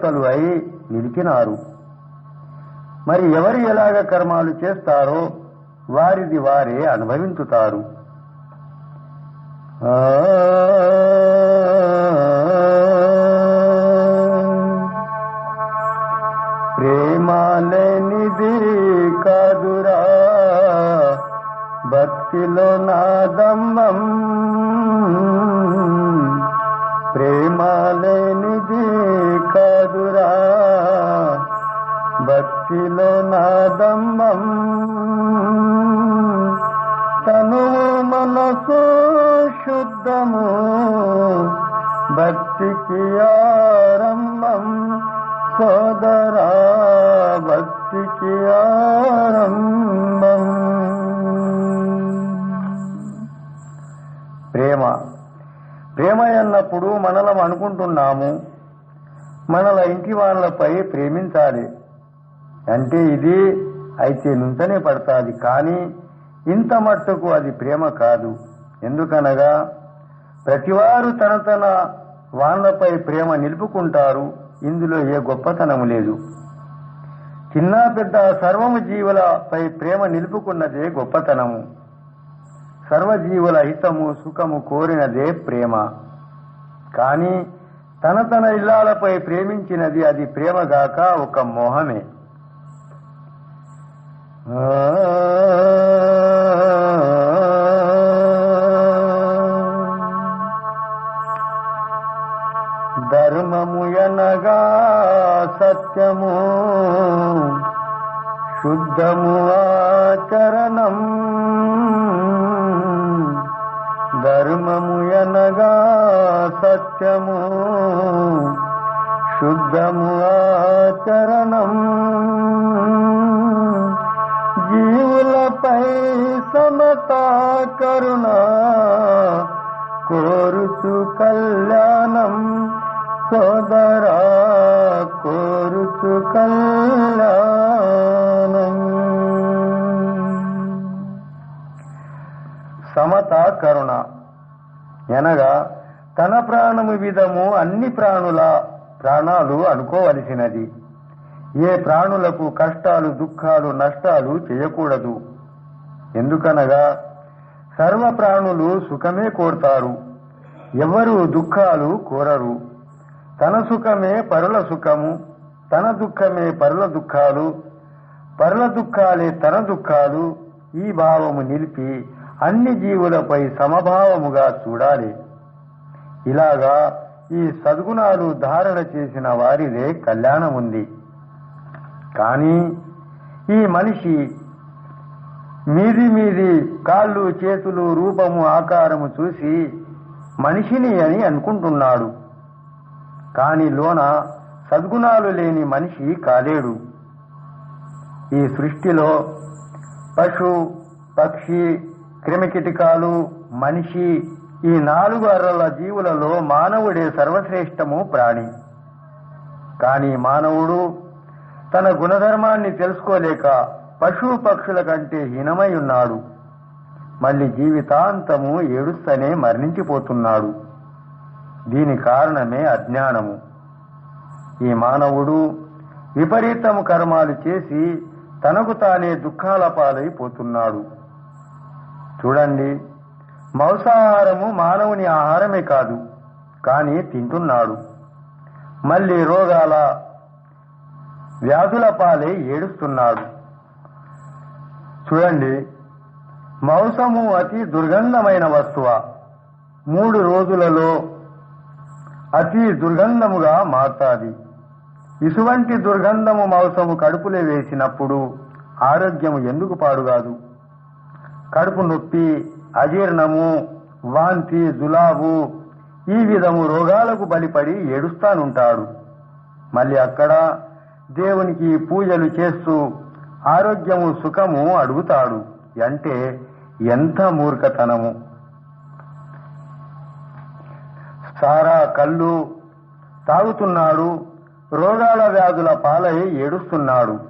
ప్రవక్తలు అయి నిలిచినారు. మరి ఎవరు ఎలాగ కర్మాలు చేస్తారో వారిది వారే అనుభవించుతారు. ఆ ప్రేమాలేనిది కాదురా భక్తిలో నాదమ్మం భక్తిలో నాదమ్మం తను మనసు శుద్ధము. భక్తికి ఆరంభం. సోదరా భక్తికి ఆరంభం. ప్రేమ. ప్రేమ అన్నప్పుడు మనలం అనుకుంటున్నాము. మనల ఇంటి వాళ్ళపై ప్రేమించాలి. అంటే ఇది అయితే నుంచనే పడతాది కానీ ఇంత మట్టుకు అది ప్రేమ కాదు. ఎందుకనగా ప్రతివారు తన తన వాళ్ళపై ప్రేమ నిలుపుకుంటారు ఇందులో ఏ గొప్పతనము లేదు. చిన్న పెద్ద సర్వము జీవులపై ప్రేమ నిలుపుకున్నదే గొప్పతనము. సర్వజీవుల హితము సుఖము కోరినదే ప్రేమ. కానీ తన తన ఇల్లాలపై ప్రేమించినది అది ప్రేమగాక ఒక మోహమే. ధర్మముయనగా సత్యము శుద్ధము ఆచరణం. ధర్మముయనగా సత్యము శుద్ధము ఆచరణం. జీవులపై సమత కరుణ కోరుచు కళ్యాణం సోదరా కోరుచు కళ్యాణం. సమత కరుణ. ఎనగా తన ప్రాణము విధము అన్ని ప్రాణుల ప్రాణాలు అనుకోవలసినది. ఏ ప్రాణులకు కష్టాలు దుఃఖాలు నష్టాలు చేయకూడదు. ఎందుకనగా సర్వ ప్రాణులు సుఖమే కోరుతారు. ఎవరు దుఃఖాలు కోరరు. తన సుఖమే పరుల సుఖము తన దుఃఖమే పరుల దుఃఖాలు పరుల దుఃఖాలే తన దుఃఖాలు ఈ భావము నిలిపి అన్ని జీవులపై సమభావముగా చూడాలి. ఇలాగా ఈ సద్గుణాలు ధారణ చేసిన వారిదే కళ్యాణం ఉంది కానీ ఈ మనిషి మీది మీది కాళ్ళు చేతులు రూపము ఆకారము చూసి మనిషిని అని అనుకుంటున్నాడు. కాని లోన సద్గుణాలు లేని మనిషి కాలేడు. ఈ సృష్టిలో పశు పక్షి క్రిమికిటకాలు మనిషి ఈ నాలుగు అర్రల జీవులలో మానవుడే సర్వశ్రేష్టము ప్రాణి. కాని మానవుడు తన గుణధర్మాన్ని తెలుసుకోలేక పశు పక్షుల కంటే హీనమై ఉన్నాడు. మళ్ళీ జీవితాంతము ఏడుస్తనే మరణించిపోతున్నాడు. దీని కారణమే అజ్ఞానము. ఈ మానవుడు విపరీతము కర్మాలు చేసి తనకు తానే దుఃఖాల పాలైపోతున్నాడు. చూడండి మాంసాహారము మానవుని ఆహారమే కాదు కానీ తింటున్నాడు. మళ్ళీ రోగాల వ్యాధుల పాలే ఏడుస్తున్నాడు. చూడండి మౌసము అతి దుర్గంధమైన వస్తువ. మూడు రోజులలో అతి దుర్గంధముగా మారుతాది. ఇటువంటి దుర్గంధము మాంసము కడుపులో వేసినప్పుడు ఆరోగ్యము ఎందుకు పాడుగాదు? కడుపు నొప్పి అజీర్ణము వాంతి జులాబు ఈ విధము రోగాలకు బలిపడి ఏడుస్తానుంటాడు. మళ్ళీ అక్కడ దేవునికి పూజలు చేస్తూ ఆరోగ్యము సుఖము అడుగుతాడు. అంటే ఎంత మూర్ఖతనము. సారా కళ్ళు తాగుతున్నాడు రోగాల వ్యాధుల పాలై ఏడుస్తున్నాడు.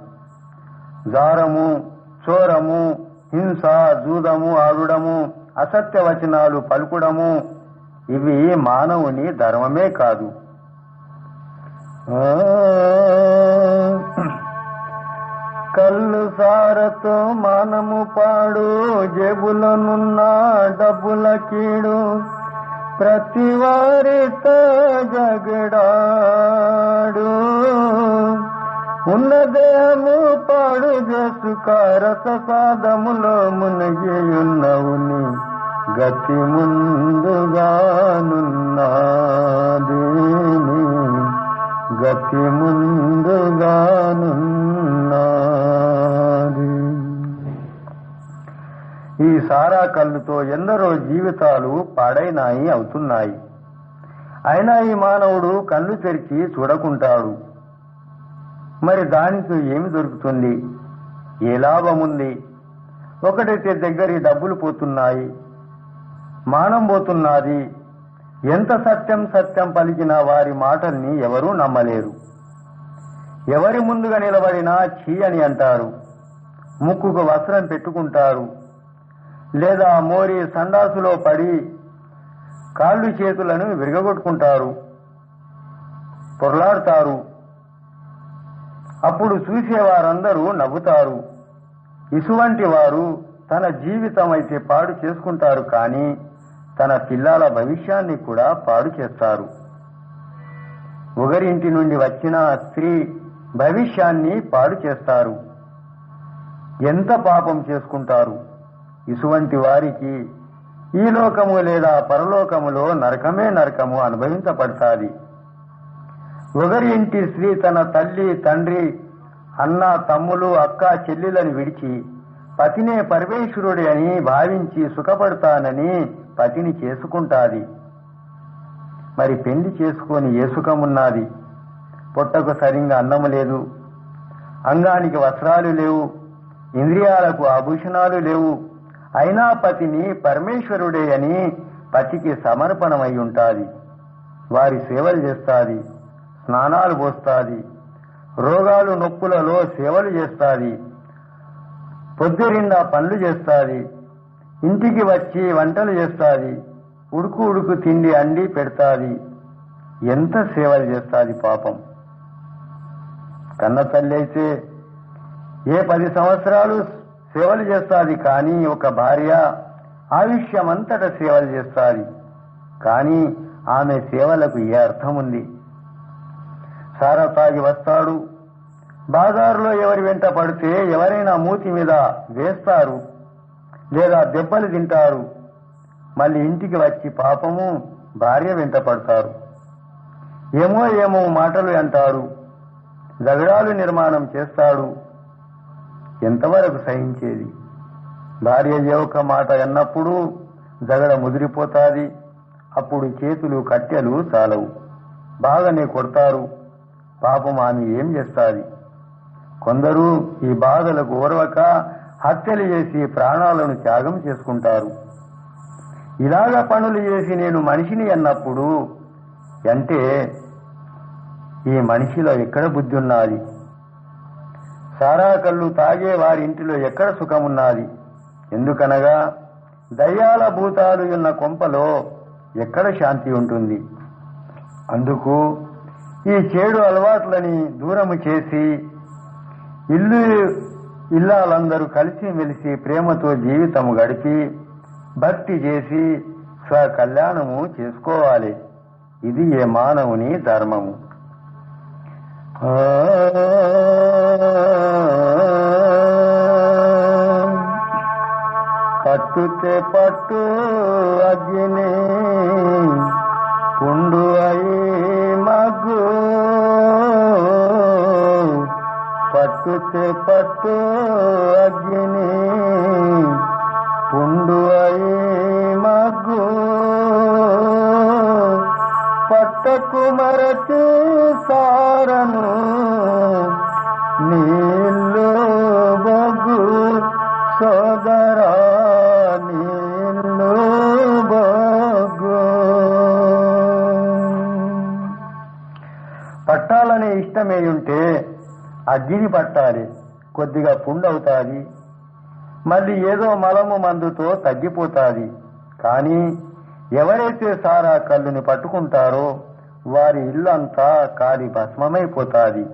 జారము చోరము హింస జూదము ఆడుడము అసత్య వచనాలు పలుకుడము ఇవి మానవుని ధర్మమే కాదు. ఆ, సారతో మానము పాడు జేబులనున్న డబ్బుల కీడు ప్రతి వారితో జగడాడు. ఉన్న దేహము పాడు చేసుక సాధములో మునిగి గతి ముందుగానున్నాది గతి ముందుగానున్నది ఈ సారా కళ్ళుతో ఎందరో జీవితాలు పాడైనాయి అవుతున్నాయి. అయినా ఈ మానవుడు కళ్ళు తెరిచి చూడకుంటాడు. మరి దానికి ఏమి దొరుకుతుంది? ఏ లాభముంది? ఒకటైతే దగ్గర డబ్బులు పోతున్నాయి. మానం పోతున్నది. ఎంత సత్యం సత్యం పలికిన వారి మాటల్ని ఎవరూ నమ్మలేరు. ఎవరి ముందుగా నిలబడినా చీ అని అంటారు. ముక్కుకు వస్త్రం పెట్టుకుంటారు. లేదా మోరి సండాసులో పడి కాళ్ళు చేతులను విరగగొట్టుకుంటారు. పొరలాడతారు. అప్పుడు చూసేవారందరూ నవ్వుతారు. ఇసువంటి వారు తన జీవితం అయితే పాడు చేసుకుంటారు కానీ తన పిల్లల భవిష్యాన్ని కూడా పాడు చేస్తారు. ఒకరింటి నుండి వచ్చిన స్త్రీ భవిష్యాన్ని పాడు చేస్తారు. ఎంత పాపం చేసుకుంటారు? ఇసువంటి వారికి ఈ లోకము లేదా పరలోకములో నరకమే నరకము అనుభవించబడతాది. ఒకరి ఇంటి స్త్రీ తన తల్లి తండ్రి అన్న తమ్ములు అక్క చెల్లెలను విడిచి పతినే పరమేశ్వరుడి అని భావించి సుఖపడతానని పతిని చేసుకుంటాది. మరి పెళ్ళి చేసుకొని ఏ సుఖమున్నది? పొట్టకు సరిగా అన్నము లేదు. అంగానికి వస్త్రాలు లేవు. ఇంద్రియాలకు ఆభూషణాలు లేవు. అయినా పతిని పరమేశ్వరుడే అని పతికి సమర్పణమై ఉంటాది. వారి సేవలు చేస్తాది స్నానాలు పోస్తాది రోగాలు నొప్పులలో సేవలు చేస్తాది పొద్దురిండా పనులు చేస్తాది ఇంటికి వచ్చి వంటలు చేస్తాది ఉడుకు ఉడుకు తిండి అండి పెడతాది. ఎంత సేవలు చేస్తాది పాపం. కన్న తల్లి అయితే ఏ పది సంవత్సరాలు సేవలు చేస్తాది కానీ ఒక భార్య ఆయుష్యమంతట సేవలు చేస్తాది. కానీ ఆమె సేవలకు ఏ అర్థం ఉంది సారా తాగి వస్తాడు. బాజారులో ఎవరి వెంట పడితే ఎవరైనా మూతి మీద వేస్తారు లేదా దెబ్బలు తింటారు. మళ్ళీ ఇంటికి వచ్చి పాపము భార్య వెంట పడతారు. ఏమో ఏమో మాటలు అంటాడు. జగడాలు నిర్మాణం చేస్తాడు. ఎంతవరకు సహించేది? భార్య యొక్క మాట అన్నప్పుడు జగడ ముదిరిపోతాది. అప్పుడు చేతులు కట్టెలు చాలవు బాగానే కొడతారు. పాపం ఆమె ఏం చేస్తాది? కొందరు ఈ బాధలకు ఓర్వక హత్యలు చేసి ప్రాణాలను త్యాగం చేసుకుంటారు. ఇలాగ పనులు చేసి నేను మనిషిని అన్నప్పుడు అంటే ఈ మనిషిలో ఎక్కడ బుద్ధి ఉన్నది? చారాకళ్ళు తాగే వారి ఇంటిలో ఎక్కడ సుఖమున్నది? ఎందుకనగా దయ్యాల భూతాలు ఉన్న కొంపలో ఎక్కడ శాంతి ఉంటుంది? అందుకు ఈ చేడు అలవాట్లని దూరము చేసి ఇల్లు ఇల్లాలందరూ కలిసి మెలిసి ప్రేమతో జీవితము గడిపి భక్తి చేసి స్వకళ్యాణము చేసుకోవాలి. ఇది ఏ మానవుని ధర్మము. పట్టుతే పట్టు అగ్ని పుండు అయి మగ్గు పట్టుతే పట్టు అగ్ని పుండు అయి మగ్గు పట్టకు మరచి సారను నీళ్ళు బొగ్గు సోదరా నీళ్ళు బగు పట్టాలనే ఇష్టమే ఉంటే అగ్గిని పట్టాలి కొద్దిగా పుండవుతాది మళ్ళీ ఏదో మలము మందుతో తగ్గిపోతాది. కానీ ఎవరైతే సారా కళ్ళుని పట్టుకుంటారో వారి ఇల్లంతా కాలి భస్మమైపోతాది.